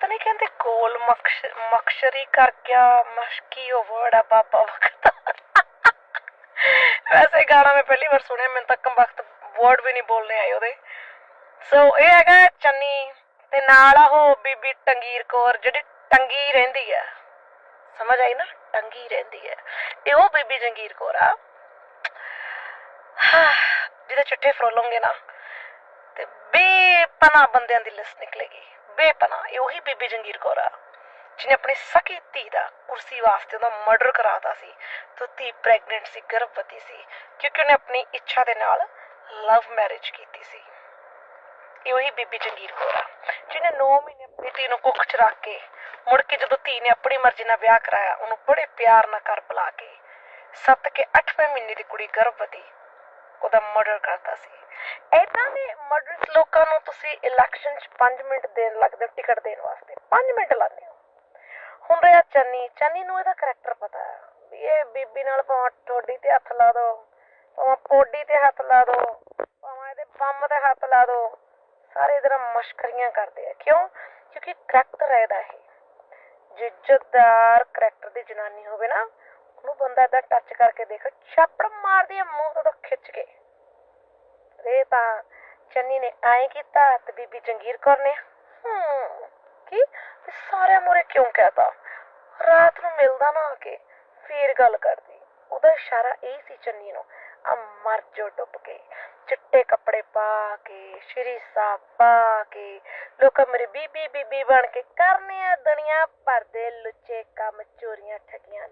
ਪਤਾ ਨਹੀਂ ਕਹਿੰਦੇ ਗੋਲ ਮਕਸ਼ ਕਰ ਗਿਆ, ਮਸ਼ਕੀ ਉਹ ਵਰਡ ਆ ਬਾਬਾ ਵਕਤ ਵੈਸੇ ਗਾਣਾ ਮੈਂ ਪਹਿਲੀ ਵਾਰ ਸੁਣਿਆ, ਮੈਨੂੰ ਤਾਂ ਕੰਬਖਤ ਵਰਡ ਵੀ ਨਹੀਂ ਬੋਲਨੇ ਆਏ ਉਹਦੇ। ਸੋ ਇਹ ਹੈਗਾ ਚੰਨੀ ਤੇ ਨਾਲ ਆ ਉਹ ਬੀਬੀ ਟੰਗੀਰ ਕੌਰ, ਜਿਹੜੀ ਟੰਗੀ ਰਹਿੰਦੀ ਆ। ਸਮਝ ਆਈ ਨਾ? ਟੰਗੀ ਰਹਿੰਦੀ ਹੈ ਇਹ ਉਹ ਬੀਬੀ ਜੰਗੀਰ ਕੌਰ ਆ। ਜਿਹਦੇ ਚਿੱਠੇ ਫਰੋਲੋਂਗੇ ਨਾ, ਤੇ ਬੇਪਨਾ ਬੰਦਿਆਂ ਦੀ ਲਿਸਟ ਨਿਕਲੇਗੀ। ਬੇਪਨਾ, ਇਹ ਉਹੀ ਬੀਬੀ ਜੰਗੀਰ ਕੌਰ ਆ, ਜਿਹਨੇ ਆਪਣੀ ਸਕੀ ਧੀ ਦਾ ਕੁਰਸੀ ਵਾਸਤੇ ਉਹਦਾ ਮਰਡਰ ਕਰਾਤਾ ਸੀ ਤੇ ਧੀ ਪ੍ਰੈਗਨੈਂਟ ਸੀ, ਗਰਭਵਤੀ ਸੀ, ਕਿਉਂਕਿ ਉਹਨੇ ਆਪਣੀ ਇੱਛਾ ਦੇ ਨਾਲ ਲਵ ਮੈਰਿਜ ਕੀਤੀ ਸੀ। ਇਹ ਉਹੀ ਬੀਬੀ ਜੰਗੀਰ ਕੌਰ ਆ, ਜਿਹਨੇ 9 ਮਹੀਨੇ ਆਪਣੀ ਧੀ ਨੂੰ ਕੁੱਖ 'ਚ ਰੱਖ ਕੇ ਮੁੜ ਕੇ ਜਦੋਂ ਧੀ ਨੇ ਆਪਣੀ ਮਰਜ਼ੀ ਨਾਲ ਵਿਆਹ ਕਰਾਇਆ, ਉਹਨੂੰ ਬੜੇ ਪਿਆਰ ਨਾਲ ਘਰ ਬੁਲਾ ਕੇ ਸੱਤ ਕੇ 8ਵੇਂ ਮਹੀਨੇ ਦੀ ਕੁੜੀ ਗਰਭਵਤੀ ਉਹਦਾ ਮਰਡਰ ਕਰਤਾ ਸੀ। ਏਦਾਂ ਦੇ ਮਰਡਰਸ ਲੋਕਾਂ ਨੂੰ ਤੁਸੀਂ ਇਲੈਕਸ਼ਨ 'ਚ 5 ਮਿੰਟ ਦੇਣ ਲੱਗਦੇ ਹੋ, ਟਿਕਟ ਦੇਣ ਵਾਸਤੇ। 5 ਮਿੰਟ ਲਾਉਂਦੇ ਹੋ। ਹੁਣ ਰਿਹਾ ਚੰਨੀ ਚੰਨੀ ਨੂੰ ਇਹਦਾ ਕਰੈਕਟਰ ਪਤਾ ਹੈ। ਵੀ ਇਹ ਬੀਬੀ ਨਾਲ ਭਾਵੇਂ ਠੋਡੀ ਤੇ ਹੱਥ ਲਾ ਦੋ, ਭਾਵੇਂ ਪੋਡੀ ਤੇ ਹੱਥ ਲਾ ਦੋ, ਭਾਵੇਂ ਇਹਦੇ ਪੰਮ ਤੇ ਹੱਥ ਲਾ ਦੋ, ਸਾਰੇ ਇਹਦੇ ਮਸ਼ਕਰੀਆਂ ਕਰਦੇ ਆ। ਕਿਉਂ? ਕਿਉਂਕਿ ਕਰੈਕਟਰ ਹੈ ਇਹਦਾ ਇਹ। ਜੇ ਕਰੈਕਟਰ ਦੀ ਜਨਾਨੀ ਹੋਵੇ ਨਾ, ਉਹਨੂੰ ਬੰਦਾ ਏਦਾਂ ਟੱਚ ਕਰਕੇ ਦੇਖ, ਛਾਪੜ ਮਾਰਦੀ ਆ ਮੂੰਹ ਤੋਂ ਖਿੱਚ ਕੇ। ਇਹ ਤਾਂ ਚੰਨੀ ਨੇ ਆਏ ਕੀਤਾ ਤੇ ਬੀਬੀ ਜੰਗੀਰ ਕੌਰ ਨੇ, ਹੂੰ, ਕੀ? ਵੀ ਸਾਰਿਆਂ ਮੂਹਰੇ ਕਿਉਂ ਕਹਤਾ? ਰਾਤ ਨੂੰ ਮਿਲਦਾ ਨਾ ਆ ਕੇ ਫੇਰ ਗੱਲ ਕਰਦੀ। ਉਹਦਾ ਇਸ਼ਾਰਾ ਇਹ ਸੀ ਚੰਨੀ ਨੂੰ, ਆ ਮਰ ਜੋ ਡੁੱਬ ਕੇ ਚਿੱਟੇ ਕੱਪੜੇ ਪਾ ਕੇ, ਸ਼੍ਰੀ ਸਾਹਿਬ ਪਾ ਕੇ, ਲੋਕ ਮੇਰੀ ਬੀਬੀ ਬੀਬੀ ਬਣ ਕੇ ਕਰਨੇ ਆ ਦੁਨੀਆ ਭਰ ਦੇ ਲੁੱਚੇ ਕੰਮ ਚੋਰੀਆਂ ਠਗੀਆਂ